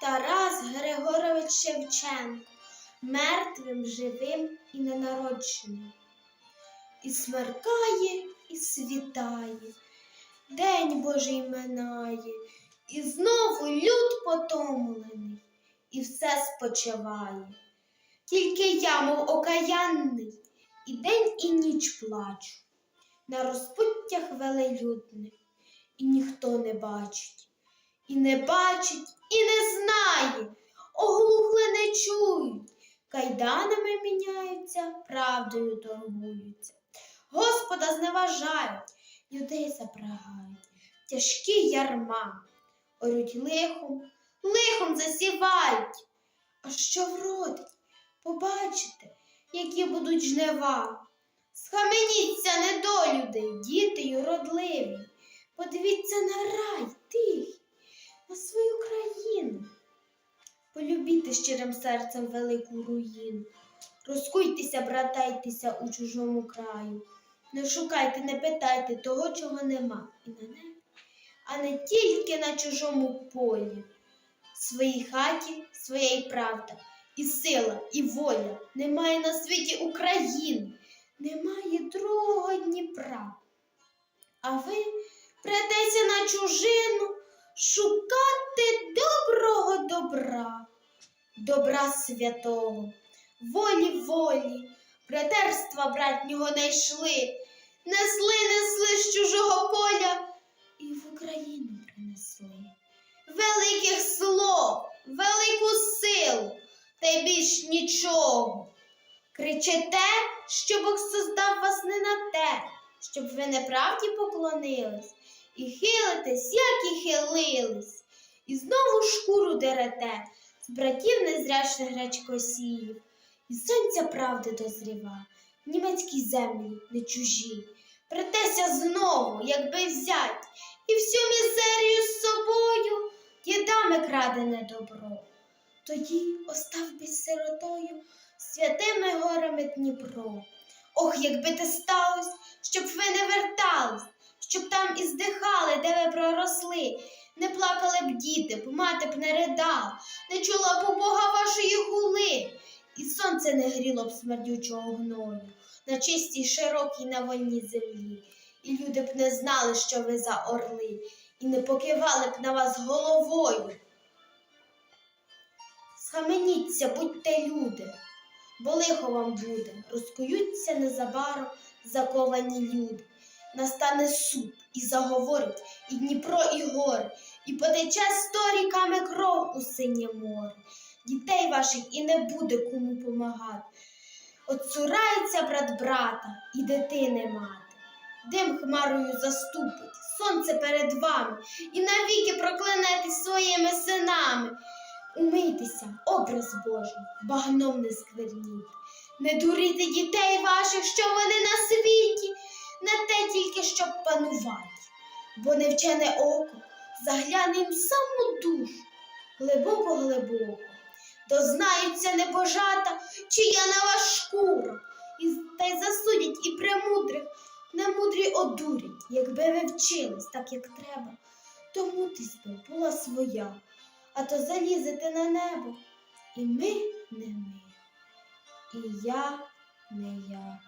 Тарас Григорович Шевченко, мертвим, живим і ненародженим. І смеркає, і світає, день Божий минає, і знову люд потомлений, і все спочиває. Тільки я, мов окаянний, і день, і ніч плачу, на розпуттях велелюдних, і ніхто не бачить, і не бачить, і не знає, оглухли не чують, кайданами міняються, правдою торгуються. Господа зневажають, людей запрагають, тяжкі ярма, орють лихом, лихом засівають. А що вродить? Побачите, які будуть жнива. Схаменіться, недолюди, діти й уродливі. Подивіться на рай тихий, Полюбіте щирим серцем велику руїну. Розкуйтеся, братайтеся у чужому краю. Не шукайте, не питайте того, чого нема, і на небі, а не тільки на чужому полі. В своїй хаті своя й правда, і сила, і воля. Немає на світі України, немає другого Дніпра. А ви претеся на чужину шукати доброго добра, добра святого, волі волі, братерства братнього не йшли, несли, несли з чужого поля і в Україну принесли. Великих слов, велику силу, та й більш нічого. Кричите, що Бог создав вас не на те, щоб ви неправді поклонились, і хилитесь, як і хилились, і знову шкуру дерете братів незрячних гречкосіїв, і сонця правди дозріва, німецькі землі не чужі. Претеся знову, якби взять, і всю мізерію з собою дідами крадене добро. Тоді остав би сиротою святими горами Дніпро. Ох, якби те сталось, щоб ви не вертались, щоб там і здихали, де ви проросли, не плакали б діти, б мати б не ридала, не чула б у Бога вашої гули, і сонце не гріло б смердючого гною на чистій, широкій на вольній землі, і люди б не знали, що ви за орли, і не покивали б на вас головою. Схаменіться, будьте люди, бо лихо вам буде, розкуються незабаром заковані люди. Настане суд і заговорить і Дніпро, і гори, потече сто ріками кров у синє море. Дітей ваших і не буде кому помагати. Отцурається брат брата і дитини мати. Дим хмарою заступить, сонце перед вами, і навіки проклянетесь своїми синами. Умийтеся, образ Божий, багном не скверніть. Не дурите дітей ваших, що вони на світі, не те тільки, щоб панувати, бо невчене око загляне їм в саму душу, глибоко-глибоко. Дознаються небожата, чия на вас шкура, і та й засудять і премудрих, немудрі одурять, якби ви вчились так, як треба, то мудрість би була своя, а то залізете на небо, і ми не ми, і я не я.